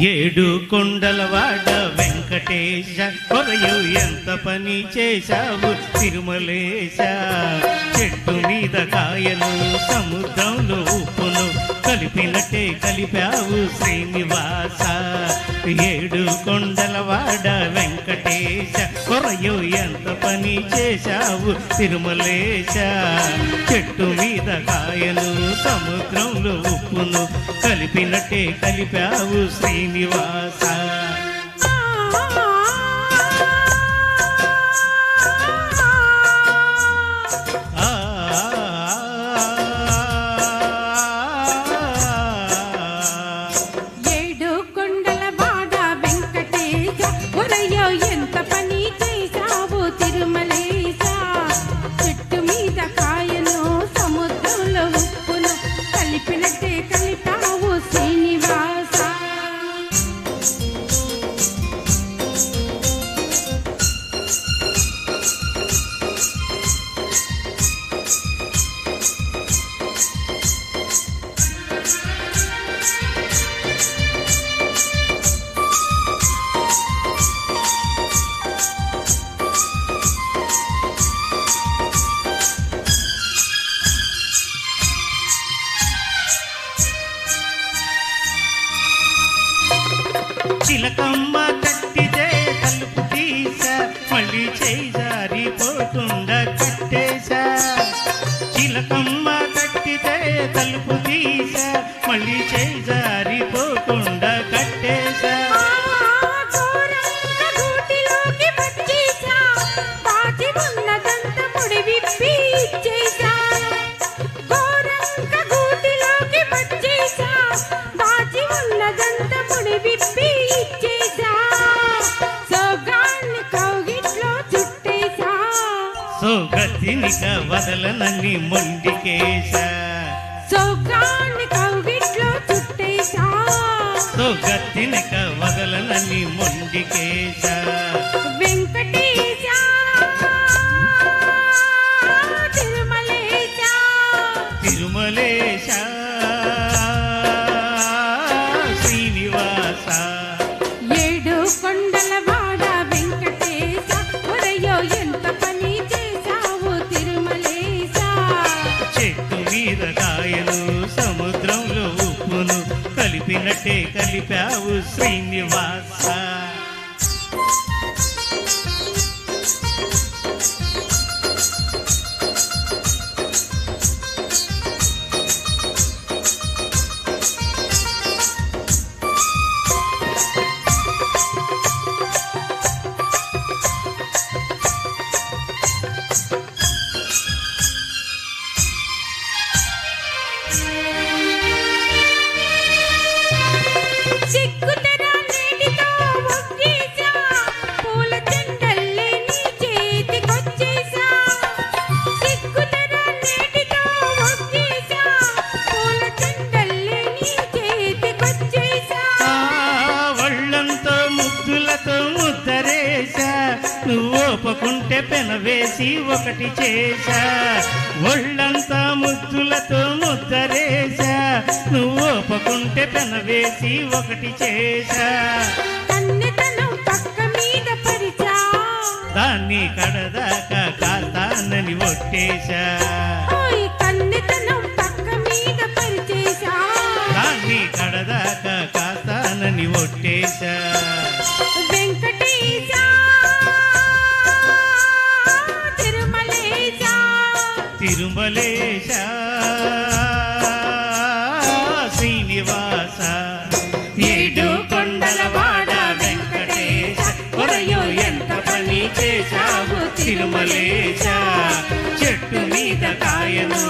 ఏడు కొండలవాడ వెంకటేశ కొరయు ఎంత పని చేశావు తిరుమలేశ? చెట్టు మీద కాయను సముద్రంలో ఉప్పును కలిపినట్టే కలిపావు శ్రీనివాస. ఏడు కొండలవాడ వెంకటేశ కొరయు ఎంత పని చేశావు తిరుమలేశ? చెట్టు మీద కాయలు సముద్రంలో ఉప్పును కలిపినట్టే కలిపావు శ్రీనివాస. చిలకమ్మ కట్టితే తలుపు తీసా మళ్ళీ చేయి జారిపోకుండా కట్టేశా చిలకమ్మ కట్టితే తలుపు తీసా మళ్ళీ చేయి జారిపోకుండా కట్టేశా ఘోరంగా గూటిలోకి విప్పి సోగతినిక వదలనని మొండికేశా. సోగాన్ని కౌగిట్లో చుట్టేసా సోగతినిక వదలనని మొండికేశా. వెంకటేశ కలిపావు శ్రీనివాస. నువ్వు ఒప్పుకుంటే పెనవేసి ఒకటి చేశా. ఒళ్ళంతా ముద్దులతో ముద్దరేశా. నువ్వు ఒప్పుకుంటే పెనవేసి ఒకటి చేశా. దాన్ని కడదాకా కాస్తానని ఒట్టేశా. ఓయ్ కన్నెతనం పక్క మీద పరిచేశా. దాన్ని కడదాకా తిరుమలేశ శ్రీనివాస. ఏడు కొండలవాడ వెంకటేశ ఒరయో ఎంత పని చేశావు తిరుమలేశ. చెట్టు మీద కాయను